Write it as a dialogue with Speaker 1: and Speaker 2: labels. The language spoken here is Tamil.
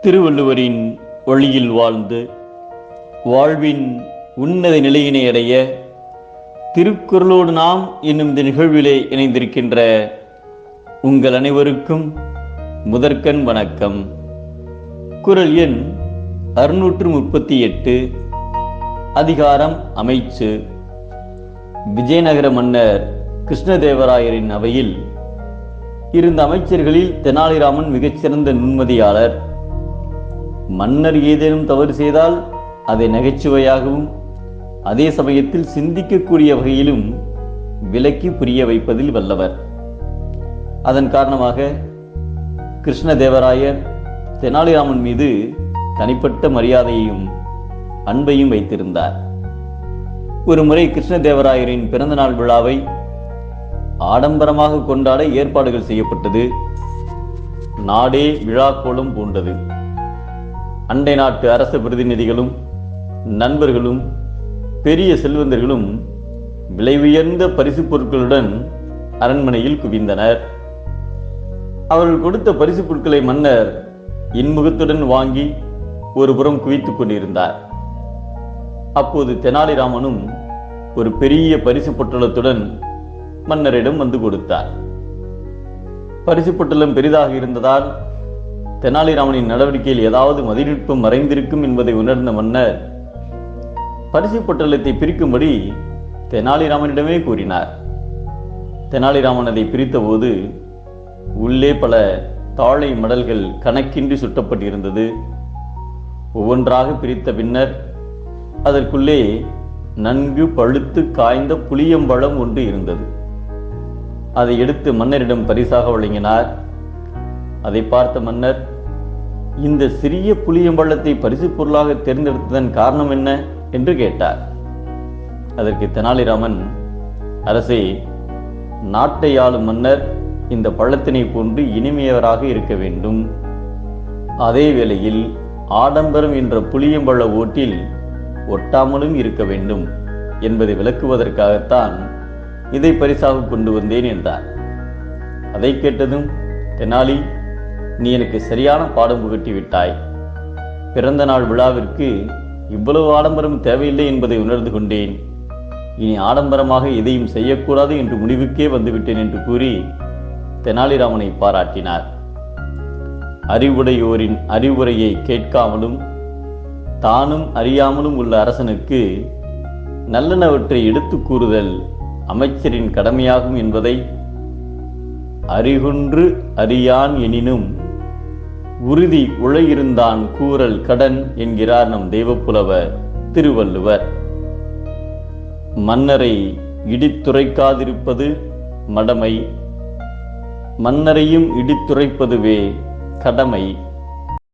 Speaker 1: திருவள்ளுவரின் வழியில் வாழ்ந்து வாழ்வின் உன்னத நிலையினை அடைய திருக்குறளோடு நாம் என்னும் இந்த நிகழ்விலே இணைந்திருக்கின்ற உங்கள் அனைவருக்கும் முதற்கண் வணக்கம். குறள் எண் அறுநூற்று முப்பத்தி எட்டு அதிகாரம் அமைச்சு. விஜயநகர மன்னர் கிருஷ்ணதேவராயரின் அவையில் இருந்த அமைச்சர்களில் தெனாலிராமன் மிகச்சிறந்த நுண்மதியாளர் மன்னர் ஏதேனும் தவறு செய்தால் அதை நகைச்சுவையாகவும் அதே சமயத்தில் சிந்திக்கக்கூடிய வகையிலும் விலக்கி புரிய வைப்பதில் வல்லவர். அதன் காரணமாக கிருஷ்ணதேவராயர் தெனாலிராமன் மீது தனிப்பட்ட மரியாதையையும் அன்பையும் வைத்திருந்தார். ஒரு முறை கிருஷ்ணதேவராயரின் பிறந்தநாள் விழாவை ஆடம்பரமாக கொண்டாட ஏற்பாடுகள் செய்யப்பட்டது. நாடே விழாக்கோலம் பூண்டது அண்டை நாட்டு அரச பிரதிநிதிகளும் நண்பர்களும் பெரிய செல்வந்தர்களும் விலை உயர்ந்த பரிசுப் பொருட்களுடன் அரண்மனையில் குவிந்தனர். அவர்கள் கொடுத்த பரிசுப் பொருட்களை மன்னர் இன்முகத்துடன் வாங்கி ஒரு புறம் குவித்துக் கொண்டிருந்தார். அப்போது தெனாலிராமனும் ஒரு பெரிய பரிசு பொட்டலத்துடன் மன்னரிடம் வந்து கொடுத்தார். பரிசு பொட்டலம் பெரிதாக இருந்ததால் தெனாலிராமனின் நடவடிக்கையில் ஏதாவது மதிநுட்பம் மறைந்திருக்கும் என்பதை உணர்ந்த மன்னர் பரிசு பொட்டலத்தை பிரிக்கும்படி தெனாலிராமனிடமே கூறினார். தெனாலிராமன் அதை பிரித்தபோது உள்ளே பல தாழை மடல்கள் கணக்கின்றி சுட்டப்பட்டிருந்தது. ஒவ்வொன்றாக பிரித்த பின்னர் அதற்குள்ளே நன்கு பழுத்து காய்ந்த புளியம்பழம் ஒன்று இருந்தது. அதை எடுத்து மன்னரிடம் பரிசாக வழங்கினார். அதை பார்த்த மன்னர் இந்த சிறிய புளியம்பழத்தை பரிசு பொருளாக தேர்ந்தெடுத்ததன் காரணம் என்ன என்று கேட்டார். அதற்கு தெனாலிராமன் அரசே நாட்டை ஆளும் மன்னர் இந்த பழத்தினை போன்று இனிமையவராக இருக்க வேண்டும். அதே வேளையில் ஆடம்பரம் என்ற புளியம்பழ ஓட்டில் ஒட்டாமலும் இருக்க வேண்டும் என்பதை விளக்குவதற்காகத்தான் இதை பரிசாக கொண்டு வந்தேன் என்றார். அதை கேட்டதும் தெனாலி நீ எனக்கு சரியான பாடம் புகட்டி விட்டாய். பிறந்த நாள் விழாவிற்கு இவ்வளவு ஆடம்பரம் தேவையில்லை என்பதை உணர்ந்து கொண்டேன். இனி ஆடம்பரமாக எதையும் செய்யக்கூடாது என்று முடிவுக்கே வந்துவிட்டேன் என்று கூறி தெனாலிராமனை பாராட்டினார். அறிவுடையோரின் அறிவுரையை கேட்காமலும் தானும் அறியாமலும் உள்ள அரசனுக்கு நல்லனவற்றை எடுத்துக் கூறுதல் அமைச்சரின் கடமையாகும் என்பதை அறிகுன்று அறியான் எனினும் உறுதி உழையிருந்தான் கூறல் கடன் என்கிறார் நம் தெய்வப்புலவர் திருவள்ளுவர். மன்னரை இடித்துரைக்காதிருப்பது மடமை மன்னரையும் இடித்துரைப்பதுவே கடமை.